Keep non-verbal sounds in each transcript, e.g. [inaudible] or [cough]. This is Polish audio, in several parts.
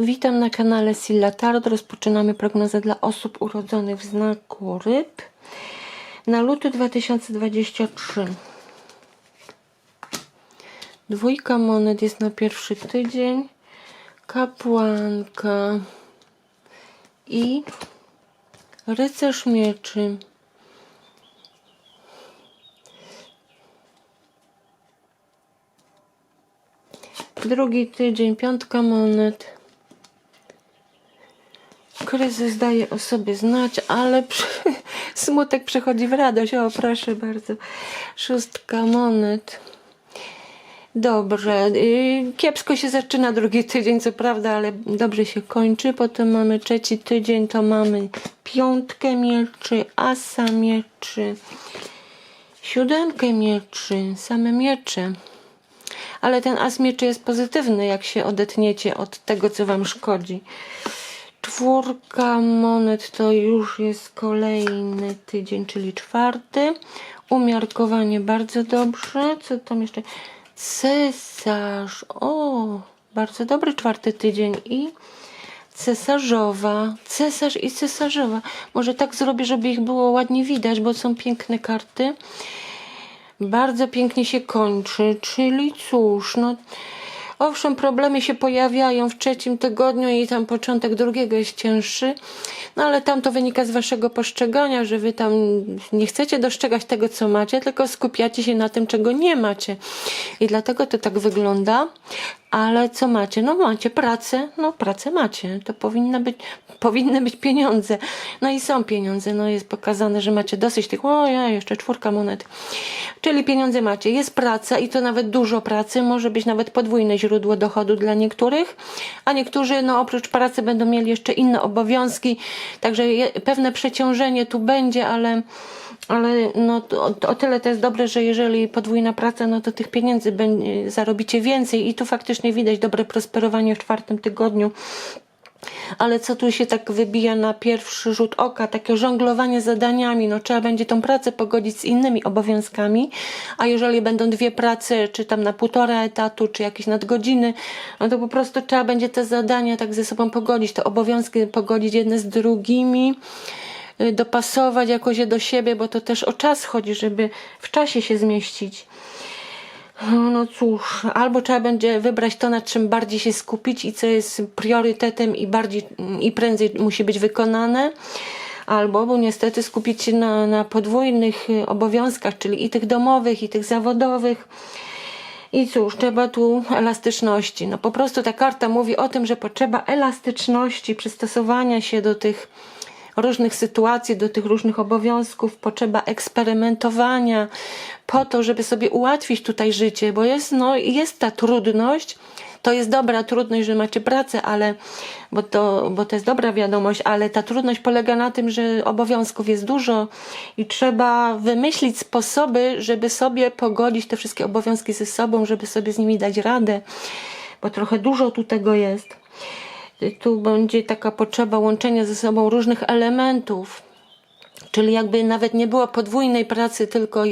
Witam na kanale Silla Tarot. Rozpoczynamy prognozę dla osób urodzonych w znaku ryb na luty 2023. Dwójka monet jest na pierwszy tydzień, kapłanka i rycerz mieczy. Drugi tydzień, piątka monet. Kryzys daje o sobie znać, ale przy, [laughs] smutek przechodzi w radość. O, proszę bardzo. Szóstka monet. Dobrze. y, Kiepsko się zaczyna drugi tydzień, co prawda, ale dobrze się kończy. Potem mamy trzeci tydzień, to mamy piątkę mieczy, asa mieczy, siódemkę mieczy, same miecze. Ale ten as mieczy jest pozytywny, jak się odetniecie od tego, co wam szkodzi. Czwórka monet to już jest kolejny tydzień, czyli czwarty. Umiarkowanie bardzo dobrze. Co tam jeszcze? Cesarz. O, bardzo dobry czwarty tydzień. I cesarzowa. Cesarz i cesarzowa. Może tak zrobię, żeby ich było ładnie widać, bo są piękne karty. Bardzo pięknie się kończy, czyli cóż, no owszem, problemy się pojawiają w trzecim tygodniu i tam początek drugiego jest cięższy, no ale tam to wynika z waszego postrzegania, że wy tam nie chcecie dostrzegać tego, co macie, tylko skupiacie się na tym, czego nie macie. I dlatego to tak wygląda. Ale co macie? No macie pracę, no pracę macie. To powinna być, powinny być pieniądze. No i są pieniądze. No jest pokazane, że macie dosyć tych, o ja, jeszcze czwórka monet. Czyli pieniądze macie. Jest praca i to nawet dużo pracy. Może być nawet podwójne źródło dochodu dla niektórych. A niektórzy, no oprócz pracy będą mieli jeszcze inne obowiązki. Także je, pewne przeciążenie tu będzie, ale ale no, to, o tyle to jest dobre, że jeżeli podwójna praca, no to tych pieniędzy będzie, zarobicie więcej i tu faktycznie widać dobre prosperowanie w czwartym tygodniu. Ale co tu się tak wybija na pierwszy rzut oka, takie żonglowanie zadaniami, no trzeba będzie tą pracę pogodzić z innymi obowiązkami, a jeżeli będą dwie prace, czy tam na półtora etatu, czy jakieś nadgodziny, no to po prostu trzeba będzie te zadania tak ze sobą pogodzić, te obowiązki pogodzić jedne z drugimi dopasować jakoś je do siebie, bo to też o czas chodzi, żeby w czasie się zmieścić. No cóż, albo trzeba będzie wybrać to, nad czym bardziej się skupić i co jest priorytetem i bardziej i prędzej musi być wykonane, albo, bo niestety skupić się na, na podwójnych y, obowiązkach, czyli i tych domowych, i tych zawodowych. I cóż, trzeba tu elastyczności. No po prostu ta karta mówi o tym, że potrzeba elastyczności, przystosowania się do tych różnych sytuacji, do tych różnych obowiązków, potrzeba eksperymentowania po to, żeby sobie ułatwić tutaj życie, bo jest, no, jest ta trudność. To jest dobra trudność, że macie pracę, ale bo to, bo to jest dobra wiadomość, ale ta trudność polega na tym, że obowiązków jest dużo i trzeba wymyślić sposoby, żeby sobie pogodzić te wszystkie obowiązki ze sobą, żeby sobie z nimi dać radę, bo trochę dużo tu tego jest tu będzie taka potrzeba łączenia ze sobą różnych elementów. Czyli jakby nawet nie było podwójnej pracy, tylko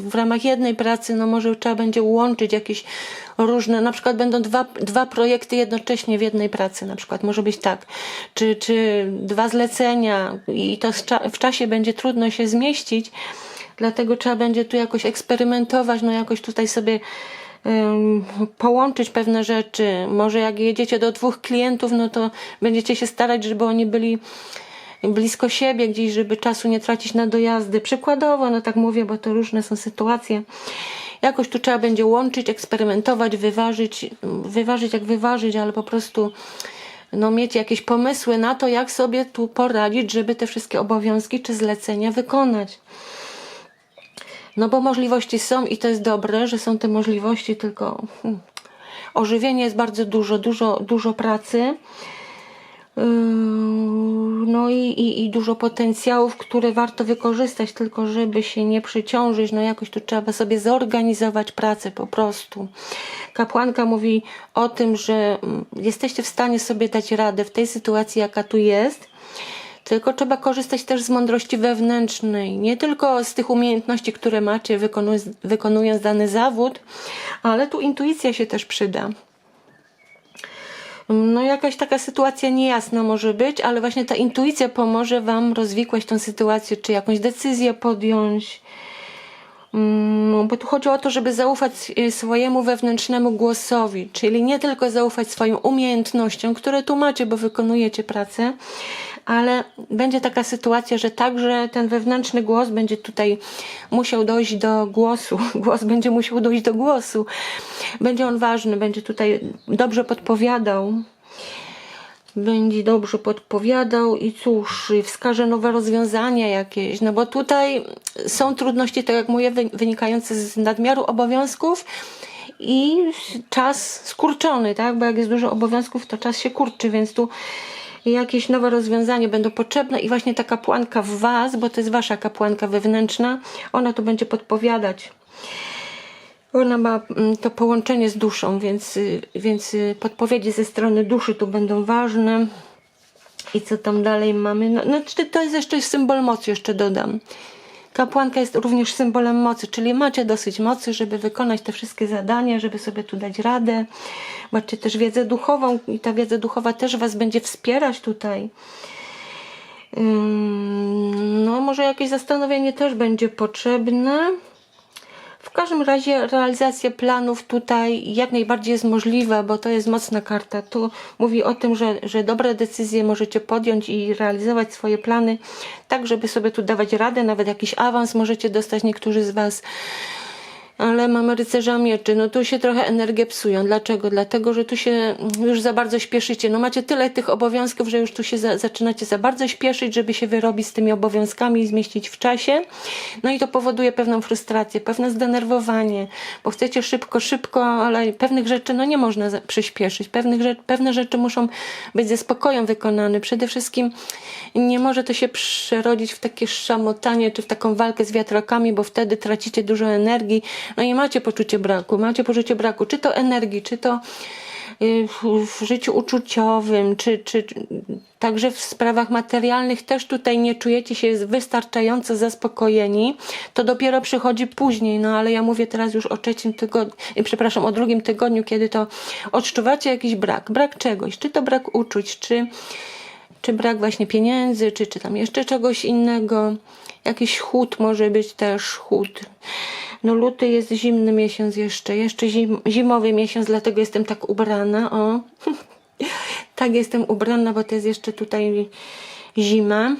w ramach jednej pracy, no może trzeba będzie łączyć jakieś różne, na przykład będą dwa, dwa projekty jednocześnie w jednej pracy, na przykład może być tak, czy, czy dwa zlecenia i to w czasie będzie trudno się zmieścić, dlatego trzeba będzie tu jakoś eksperymentować, no jakoś tutaj sobie połączyć pewne rzeczy. Może jak jedziecie do dwóch klientów, no to będziecie się starać, żeby oni byli blisko siebie gdzieś, żeby czasu nie tracić na dojazdy. Przykładowo, no tak mówię, bo to różne są sytuacje. Jakoś tu trzeba będzie łączyć, eksperymentować, wyważyć, wyważyć jak wyważyć, ale po prostu no, mieć jakieś pomysły na to, jak sobie tu poradzić, żeby te wszystkie obowiązki czy zlecenia wykonać. No bo możliwości są i to jest dobre, że są te możliwości, tylko hmm, ożywienie jest bardzo dużo, dużo, dużo pracy. Yy, no i, i, i dużo potencjałów, które warto wykorzystać, tylko żeby się nie przyciążyć, no jakoś tu trzeba sobie zorganizować pracę po prostu. Kapłanka mówi o tym, że mm, jesteście w stanie sobie dać radę w tej sytuacji, jaka tu jest, tylko trzeba korzystać też z mądrości wewnętrznej, nie tylko z tych umiejętności, które macie wykonując, wykonując dany zawód, ale tu intuicja się też przyda. No jakaś taka sytuacja niejasna może być, ale właśnie ta intuicja pomoże Wam rozwikłać tą sytuację, czy jakąś decyzję podjąć. Mm, Bo tu chodzi o to, żeby zaufać y, swojemu wewnętrznemu głosowi, czyli nie tylko zaufać swoim umiejętnościom, które tu macie, bo wykonujecie pracę, ale będzie taka sytuacja, że także ten wewnętrzny głos będzie tutaj musiał dojść do głosu. [laughs] Głos będzie musiał dojść do głosu. Będzie on ważny, będzie tutaj dobrze podpowiadał będzie dobrze podpowiadał i cóż, wskaże nowe rozwiązania jakieś, no bo tutaj są trudności, tak jak mówię, wy- wynikające z nadmiaru obowiązków i czas skurczony, tak, bo jak jest dużo obowiązków, to czas się kurczy, więc tu jakieś nowe rozwiązania będą potrzebne i właśnie ta kapłanka w Was, bo to jest Wasza kapłanka wewnętrzna, ona tu będzie podpowiadać. Ona ma mm, to połączenie z duszą, więc, y, więc y, podpowiedzi ze strony duszy tu będą ważne. I co tam dalej mamy? No, no to jest jeszcze symbol mocy, jeszcze dodam. Kapłanka jest również symbolem mocy, czyli macie dosyć mocy, żeby wykonać te wszystkie zadania, żeby sobie tu dać radę. Macie też wiedzę duchową i ta wiedza duchowa też Was będzie wspierać tutaj. No, może jakieś zastanowienie też będzie potrzebne. W każdym razie realizacja planów tutaj jak najbardziej jest możliwa, bo to jest mocna karta. Tu mówi o tym, że, że dobre decyzje możecie podjąć i realizować swoje plany, tak żeby sobie tu dawać radę, nawet jakiś awans możecie dostać niektórzy z Was. Ale mamy rycerza mieczy, no tu się trochę energię psują. Dlaczego? Dlatego, że tu się już za bardzo śpieszycie. No macie tyle tych obowiązków, że już tu się za, zaczynacie za bardzo śpieszyć, żeby się wyrobić z tymi obowiązkami i zmieścić w czasie. No i to powoduje pewną frustrację, pewne zdenerwowanie, bo chcecie szybko, szybko, ale pewnych rzeczy no nie można przyspieszyć. Pewnych rzeczy, pewne rzeczy muszą być ze spokojem wykonane. Przede wszystkim nie może to się przerodzić w takie szamotanie czy w taką walkę z wiatrakami, bo wtedy tracicie dużo energii, no i macie poczucie braku, macie poczucie braku, czy to energii, czy to y, w, życiu uczuciowym, czy, czy czy także w sprawach materialnych też tutaj nie czujecie się wystarczająco zaspokojeni, to dopiero przychodzi później, no ale ja mówię teraz już o trzecim tygodniu, y, przepraszam, o drugim tygodniu, kiedy to odczuwacie jakiś brak, brak czegoś, czy to brak uczuć, czy czy brak właśnie pieniędzy, czy, czy tam jeszcze czegoś innego. Jakiś chłód może być też chłód. No luty jest zimny miesiąc jeszcze, jeszcze zim, zimowy miesiąc, dlatego jestem tak ubrana, o. [laughs] tak jestem ubrana, bo to jest jeszcze tutaj zima.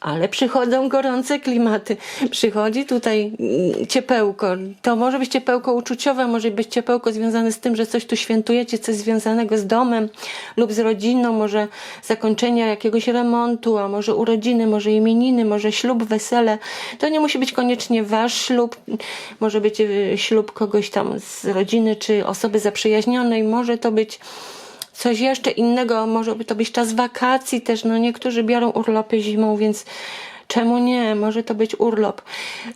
Ale przychodzą gorące klimaty. Przychodzi tutaj mm, ciepełko. To może być ciepełko uczuciowe, może być ciepełko związane z tym, że coś tu świętujecie, coś związanego z domem lub z rodziną, może zakończenie jakiegoś remontu, a może urodziny, może imieniny, może ślub, wesele. To nie musi być koniecznie wasz ślub, może być y, ślub kogoś tam z rodziny czy osoby zaprzyjaźnionej, może to być coś jeszcze innego, może by to być czas wakacji też, no niektórzy biorą urlopy zimą, więc czemu nie, może to być urlop,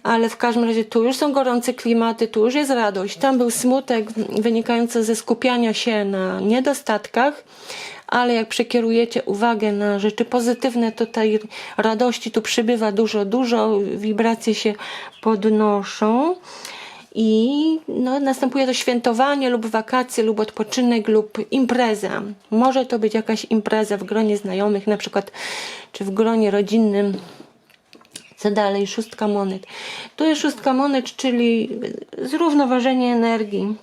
ale w każdym razie tu już są gorące klimaty, tu już jest radość, tam był smutek wynikający ze skupiania się na niedostatkach, ale jak przekierujecie uwagę na rzeczy pozytywne, to tej radości tu przybywa dużo, dużo, wibracje się podnoszą. I no, następuje to świętowanie lub wakacje, lub odpoczynek, lub impreza. Może to być jakaś impreza w gronie znajomych, na przykład, czy w gronie rodzinnym. Co dalej? Szóstka monet. Tu jest szóstka monet, czyli zrównoważenie energii.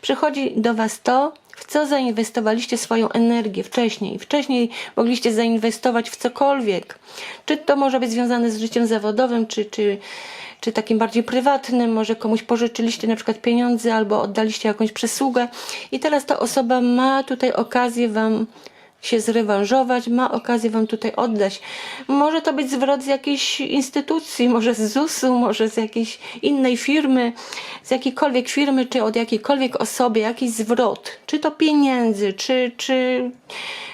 Przychodzi do Was to, co zainwestowaliście swoją energię wcześniej. Wcześniej mogliście zainwestować w cokolwiek. Czy to może być związane z życiem zawodowym, czy, czy, czy takim bardziej prywatnym, może komuś pożyczyliście na przykład pieniądze albo oddaliście jakąś przysługę i teraz ta osoba ma tutaj okazję Wam się zrewanżować, ma okazję Wam tutaj oddać. Może to być zwrot z jakiejś instytucji, może z ZUS-u, może z jakiejś innej firmy, z jakiejkolwiek firmy, czy od jakiejkolwiek osoby, jakiś zwrot. Czy to pieniędzy, czy, czy,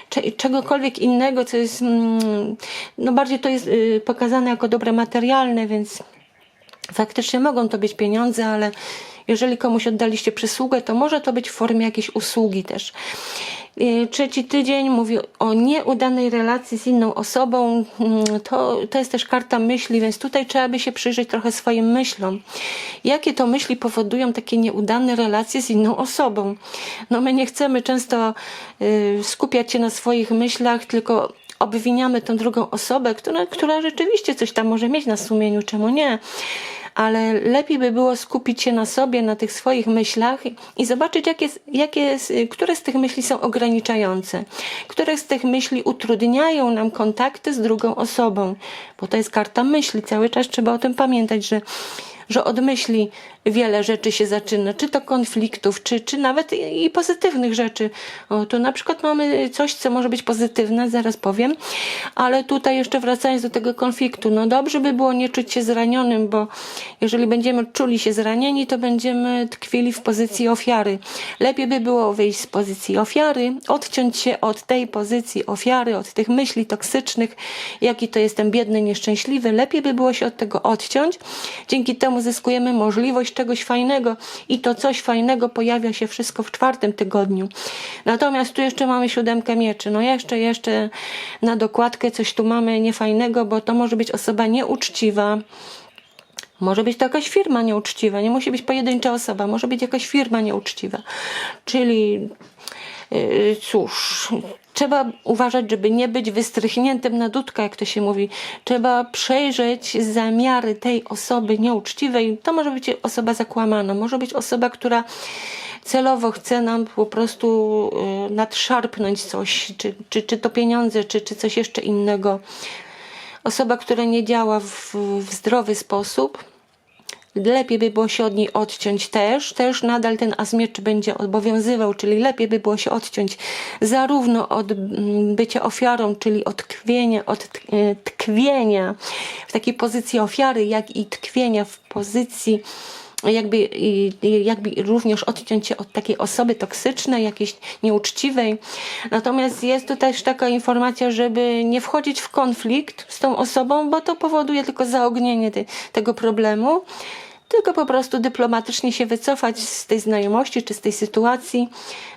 czy czegokolwiek innego, co jest, mm, no bardziej to jest y, pokazane jako dobre materialne, więc faktycznie mogą to być pieniądze, ale jeżeli komuś oddaliście przysługę, to może to być w formie jakiejś usługi też. Y, Trzeci tydzień mówi o nieudanej relacji z inną osobą. Mm, To, to jest też karta myśli, więc tutaj trzeba by się przyjrzeć trochę swoim myślom. Jakie to myśli powodują takie nieudane relacje z inną osobą? No my nie chcemy często y, skupiać się na swoich myślach, tylko obwiniamy tą drugą osobę, która, która rzeczywiście coś tam może mieć na sumieniu, czemu nie? ale lepiej by było skupić się na sobie, na tych swoich myślach i zobaczyć, jakie, jakie, które z tych myśli są ograniczające, które z tych myśli utrudniają nam kontakty z drugą osobą, bo to jest karta myśli. Cały czas trzeba o tym pamiętać, że, że od myśli wiele rzeczy się zaczyna, czy to konfliktów, czy, czy nawet i, i pozytywnych rzeczy. O, tu na przykład mamy coś, co może być pozytywne, zaraz powiem, ale tutaj jeszcze wracając do tego konfliktu, no dobrze by było nie czuć się zranionym, bo jeżeli będziemy czuli się zranieni, to będziemy tkwili w pozycji ofiary. Lepiej by było wyjść z pozycji ofiary, odciąć się od tej pozycji ofiary, od tych myśli toksycznych, jaki to jestem biedny, nieszczęśliwy. Lepiej by było się od tego odciąć. Dzięki temu zyskujemy możliwość czegoś fajnego i to coś fajnego pojawia się wszystko w czwartym tygodniu. Natomiast tu jeszcze mamy siódemkę mieczy. No jeszcze, jeszcze na dokładkę coś tu mamy niefajnego, bo to może być osoba nieuczciwa, może być to jakaś firma nieuczciwa, nie musi być pojedyncza osoba, może być jakaś firma nieuczciwa. Czyli yy, cóż, trzeba uważać, żeby nie być wystrychniętym na dudka, jak to się mówi. Trzeba przejrzeć zamiary tej osoby nieuczciwej. To może być osoba zakłamana, może być osoba, która celowo chce nam po prostu yy, nadszarpnąć coś, czy, czy, czy to pieniądze, czy, czy coś jeszcze innego osoba, która nie działa w, w zdrowy sposób, lepiej by było się od niej odciąć też, też nadal ten as mieczy będzie obowiązywał, czyli lepiej by było się odciąć zarówno od mm, bycia ofiarą, czyli od tkwienia, od e, tkwienia w takiej pozycji ofiary, jak i tkwienia w pozycji jakby, jakby również odciąć się od takiej osoby toksycznej, jakiejś nieuczciwej. Natomiast jest tu też taka informacja, żeby nie wchodzić w konflikt z tą osobą, bo to powoduje tylko zaognienie te, tego problemu. Tylko po prostu dyplomatycznie się wycofać z tej znajomości czy z tej sytuacji.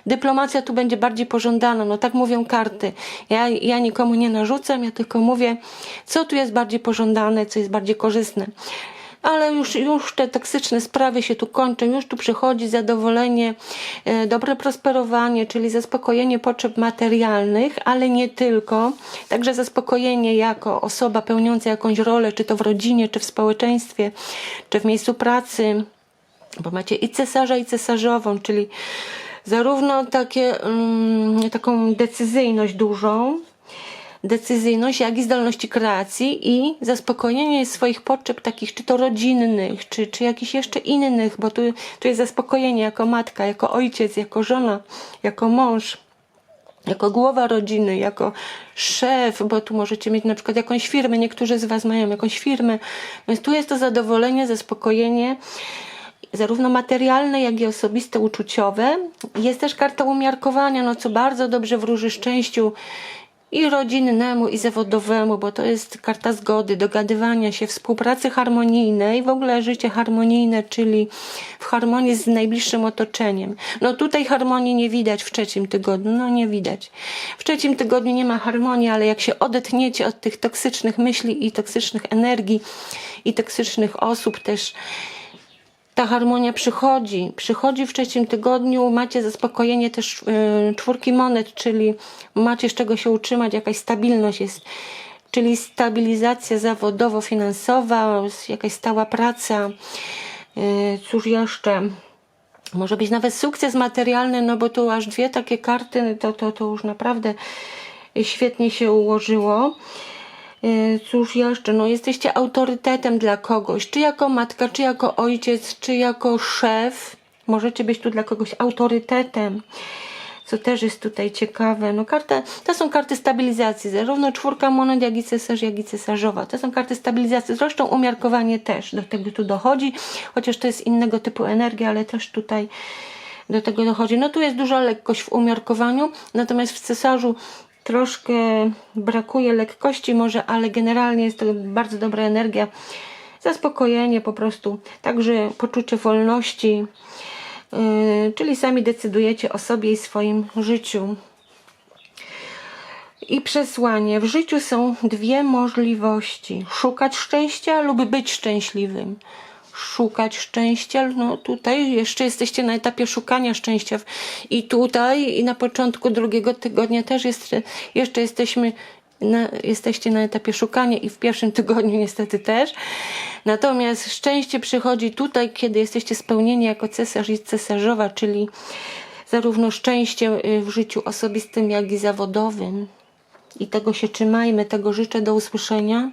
Dyplomacja tu będzie bardziej pożądana, no tak mówią karty. Ja, ja nikomu nie narzucam, ja tylko mówię, co tu jest bardziej pożądane, co jest bardziej korzystne ale już, już te toksyczne sprawy się tu kończą, już tu przychodzi zadowolenie, e, dobre prosperowanie, czyli zaspokojenie potrzeb materialnych, ale nie tylko, także zaspokojenie jako osoba pełniąca jakąś rolę, czy to w rodzinie, czy w społeczeństwie, czy w miejscu pracy, bo macie i cesarza, i cesarzową, czyli zarówno takie, mm, taką decyzyjność dużą, decyzyjność, jak i zdolności kreacji i zaspokojenie swoich potrzeb takich, czy to rodzinnych, czy, czy jakichś jeszcze innych, bo tu, tu jest zaspokojenie jako matka, jako ojciec, jako żona, jako mąż jako głowa rodziny, jako szef, bo tu możecie mieć na przykład jakąś firmę, niektórzy z Was mają jakąś firmę, więc tu jest to zadowolenie, zaspokojenie, zarówno materialne, jak i osobiste, uczuciowe. Jest też karta umiarkowania, no co bardzo dobrze wróży szczęściu i rodzinnemu, i zawodowemu, bo to jest karta zgody, dogadywania się, współpracy harmonijnej, w ogóle życie harmonijne, czyli w harmonii z najbliższym otoczeniem. No tutaj harmonii nie widać w trzecim tygodniu, no nie widać. W trzecim tygodniu nie ma harmonii, ale jak się odetniecie od tych toksycznych myśli i toksycznych energii i toksycznych osób też, ta harmonia przychodzi. Przychodzi w trzecim tygodniu, macie zaspokojenie też y, czwórki monet, czyli macie z czego się utrzymać, jakaś stabilność jest, czyli stabilizacja zawodowo-finansowa, jakaś stała praca. Y, cóż jeszcze? Może być nawet sukces materialny, no bo tu aż dwie takie karty, to, to, to już naprawdę świetnie się ułożyło. E, Cóż jeszcze, no jesteście autorytetem dla kogoś, czy jako matka, czy jako ojciec, czy jako szef. Możecie być tu dla kogoś autorytetem, co też jest tutaj ciekawe. No karta, to są karty stabilizacji, zarówno czwórka monet, jak i cesarz, jak i cesarzowa. To są karty stabilizacji, zresztą umiarkowanie też do tego tu dochodzi, chociaż to jest innego typu energia, ale też tutaj do tego dochodzi. No tu jest duża lekkość w umiarkowaniu, natomiast w cesarzu troszkę brakuje lekkości może, ale generalnie jest to bardzo dobra energia. Zaspokojenie po prostu, także poczucie wolności, yy, czyli sami decydujecie o sobie i swoim życiu. I przesłanie. W życiu są dwie możliwości: szukać szczęścia lub być szczęśliwym. Szukać szczęścia, no tutaj jeszcze jesteście na etapie szukania szczęścia. I tutaj, i na początku drugiego tygodnia też jest, jeszcze jesteśmy na, jesteście na etapie szukania i w pierwszym tygodniu niestety też. Natomiast szczęście przychodzi tutaj, kiedy jesteście spełnieni jako cesarz i cesarzowa, czyli zarówno szczęście y, w życiu osobistym, jak i zawodowym. I tego się trzymajmy, tego życzę. Do usłyszenia.